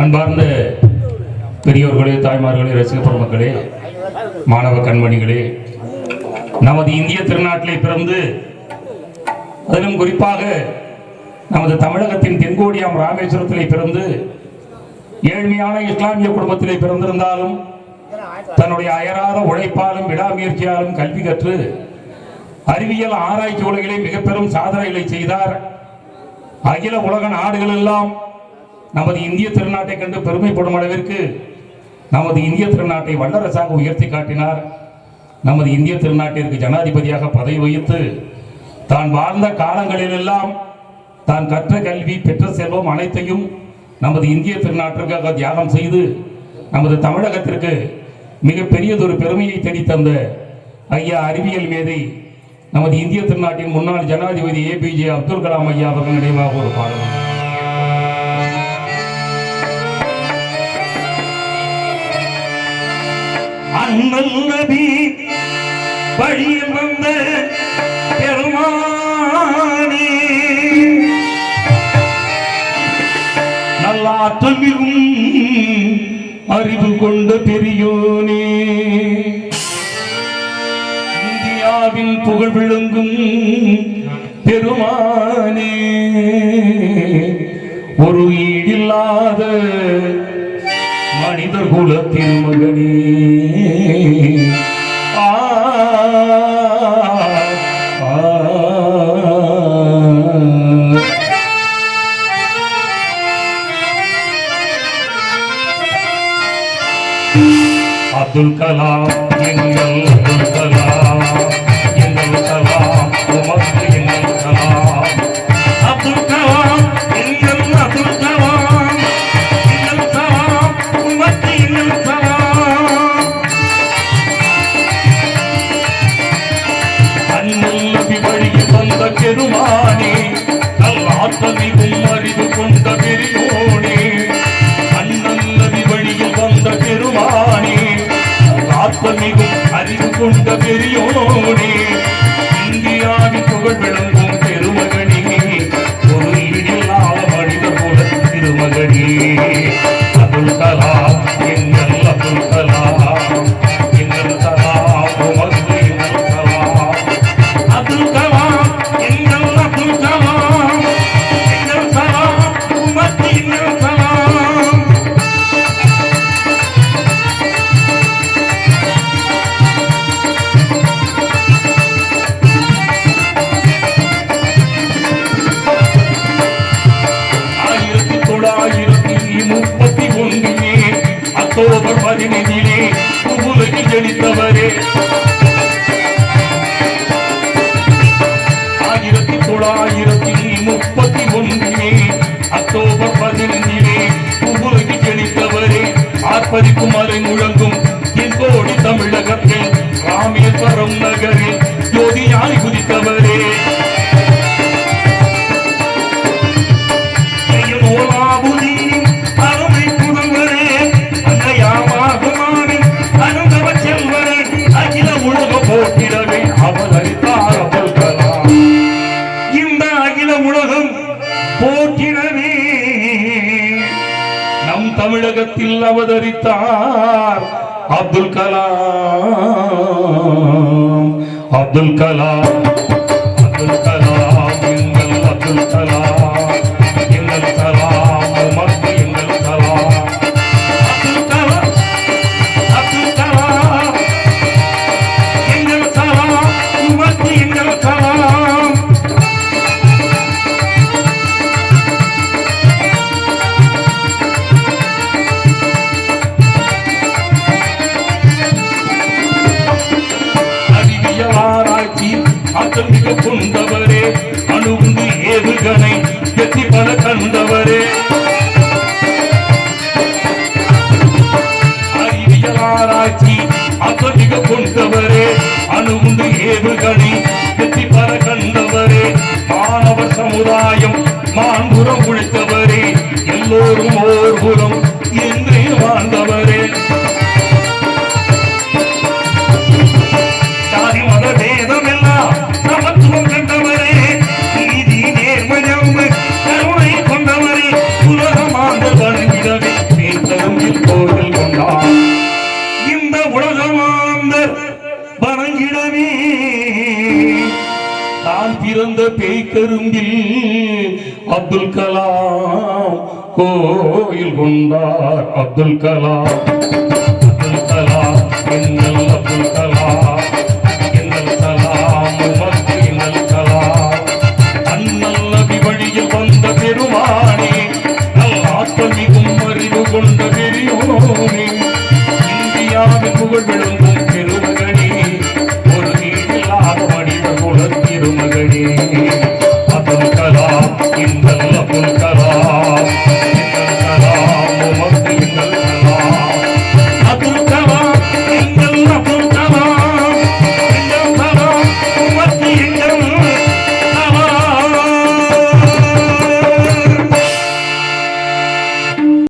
அன்பார்ந்த பெரியோர்களே தாய்மார்களே ரசிக மக்களே மாணவ கண்மணிகளே நமது இந்திய திருநாட்டிலே பிறந்து அதிலும் குறிப்பாக நமது தமிழகத்தின் தென்கோடியாம் ராமேஸ்வரத்திலே பிறந்து ஏழ்மையான இஸ்லாமிய குடும்பத்திலே பிறந்திருந்தாலும் தன்னுடைய அயராத உழைப்பாலும் விடாமுயற்சியாலும் கல்வி கற்று அறிவியல் ஆராய்ச்சி உலகிலே மிக பெரும் சாதனைகளை செய்தார். அகில உலக நாடுகள் எல்லாம் நமது இந்திய திருநாட்டை கண்டு பெருமைப்படும் அளவிற்கு நமது இந்திய திருநாட்டை வல்லரசாக உயர்த்தி காட்டினார். நமது இந்திய திருநாட்டிற்கு ஜனாதிபதியாக பதவி வகித்து தான் வாழ்ந்த காலங்களிலெல்லாம் தான் கற்ற கல்வி பெற்ற செல்வம் அனைத்தையும் நமது இந்திய திருநாட்டிற்காக தியாகம் செய்து நமது தமிழகத்திற்கு மிகப்பெரியதொரு பெருமையை தேடித்தந்த ஐயா அறிவியல் மேதை நமது இந்திய திருநாட்டின் முன்னாள் ஜனாதிபதி ஏபிஜே அப்துல் கலாம் ஐயா அவர்கள் நினைவாக ஒரு பாடல். அண்ணல் நபி வழியில் வந்த பெருமானே. நல்லாற்றல் மிகும் அறிவு கொண்ட பெரியோனே. இந்தியாவின் புகழ் விளங்கும் பெருமானே. ஒரு ஈடில்லாத மனிதர் குல திருமகனே கொண்ட பெரியோனே. இந்தியாவின் புகழ் விளங்கும் அக்டோபர் பதினைந்திலே ஜனித்தவரே. ஆயிரத்தி தொள்ளாயிரத்தி முப்பத்தி ஒன்றிலே அக்டோபர் பதினைந்திலே உலகில் ஜனித்தவரே. ஆர்ப்பரிக்கும் அலை முழங்கும் தமிழகத்தில் அவதரித்தார் அப்துல் கலாம். அப்துல் கலாம். அப்துல் கலாம். எங்கள் அப்துல் கலாம். ஏவுகணி வெற்றி பெற கண்டவரே மாணவர் சமுதாயம் மாண்புறம் குளித்தவரே எல்லோரும் ஓர் புறம் என்று வாழ்ந்தவரே உலகமாந்தர் வணங்கிடவே. நான் பிறந்த பேய்கரும்பில் அப்துல் கலாம் கோயில் கொண்டார். அப்துல் கலாம் அப்துல் கலாம் என்னல் அப்துல் கலாம் என்னல் கலாம் கலாம். அண்ணல் நபி வழியில் வந்த மருமகளே